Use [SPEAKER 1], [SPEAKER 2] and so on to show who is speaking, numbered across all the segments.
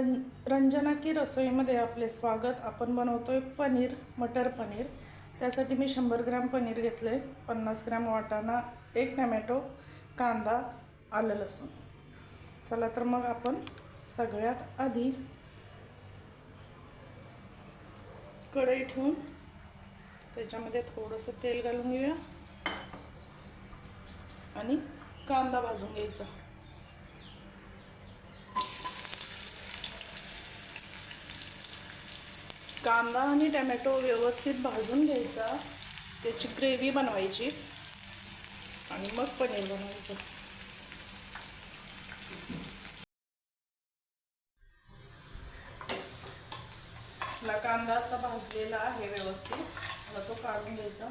[SPEAKER 1] रं रंजना की रसोईमध्ये आपले स्वागत. आपण बनवतो आहे पनीर मटर पनीर. त्यासाठी मी शंभर ग्रॅम पनीर घेतलं आहे पन्नास ग्रॅम वाटाणा एक टमॅटो कांदा आलं लसूण. चला तर मग आपण सगळ्यात आधी कढई ठेवून त्याच्यामध्ये थोडंसं तेल घालून घेऊया. आणि कांदा भाजून घ्यायचा. कांदा आणि टमॅटो व्यवस्थित भाजून घ्यायचा. त्याची ग्रेव्ही बनवायची. आणि मग पनीर बनवायचं. कांदा असा भाजलेला आहे व्यवस्थित. मला तो काढून घ्यायचा.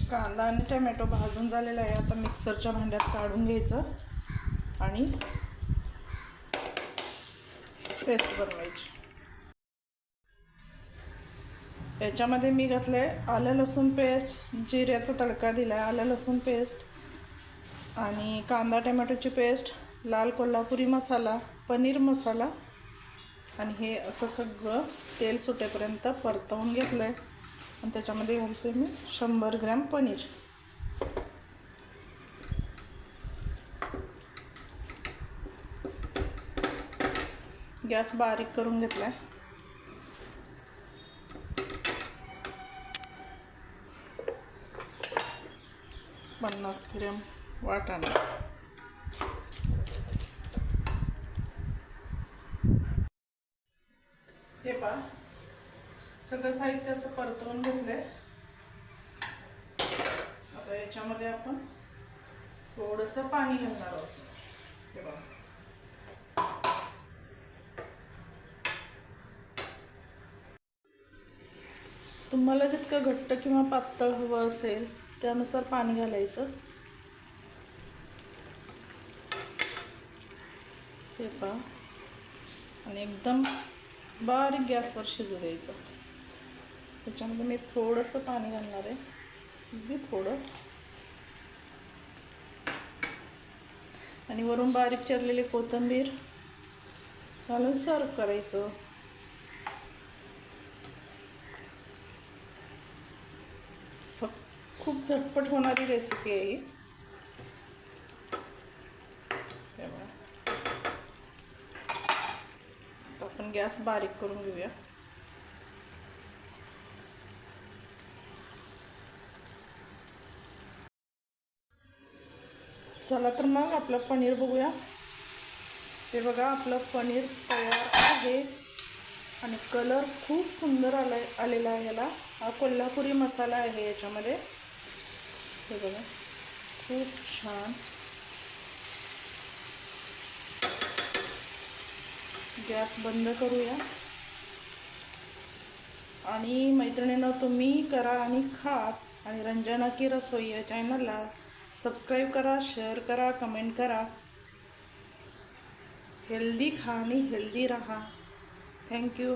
[SPEAKER 1] कांदा आणि टमॅटो भाजून झालेला आहे. आता मिक्सरच्या भांड्यात काढून घ्यायचं आणि पेस्ट बनवायची. याच्यामध्ये मी घातलं आहे आलं लसूण पेस्ट जिऱ्याचा तडका दिला आहे आलं लसूण पेस्ट आणि कांदा टमॅटोची पेस्ट लाल कोल्हापुरी मसाला पनीर मसाला आणि हे असं सगळं तेल सुटेपर्यंत परतवून घेतलं आहे आणि त्याच्यामध्ये घालते मी शंभर ग्रॅम पनीर. गॅस बारीक करून घेतलाय. पन्नास ग्रॅम वाटाणा. हे पहा. सगळं साहित्य असं परतवून घेतलंय. आता याच्यामध्ये आपण थोडंसं पाणी घालणार आहोत. हे बघा. तुम्हाला जितकं घट्ट किंवा पातळ हवं असेल त्यानुसार पाणी घालायचं. हे पहा. आणि एकदम बारीक गॅसवर शिजू द्यायचं. त्याच्यामध्ये मी थोडंसं पाणी घालणार आहे. अगदी थोडं. आणि वरून बारीक चिरलेली कोथिंबीर घालून सर्व करायचं. फक्त खूप झटपट होणारी रेसिपी आहे ही. आपण गॅस बारीक करून घेऊया. चला तर मग आपलं पनीर बघूया. ते बघा आपलं पनीर तयार आहे. आणि कलर खूप सुंदर आला आलेला आहे ह्याला हा कोल्हापुरी मसाला आहे याच्यामध्ये. हे बघा खूप छान. गॅस बंद करूया. आणि मैत्रिणीनं तुम्ही करा आणि खा. आणि रंजना की रसोई या चॅनलला सबस्क्राईब करा शेअर करा कमेंट करा. हेल्दी खा आणि हेल्दी राहा थँक्यू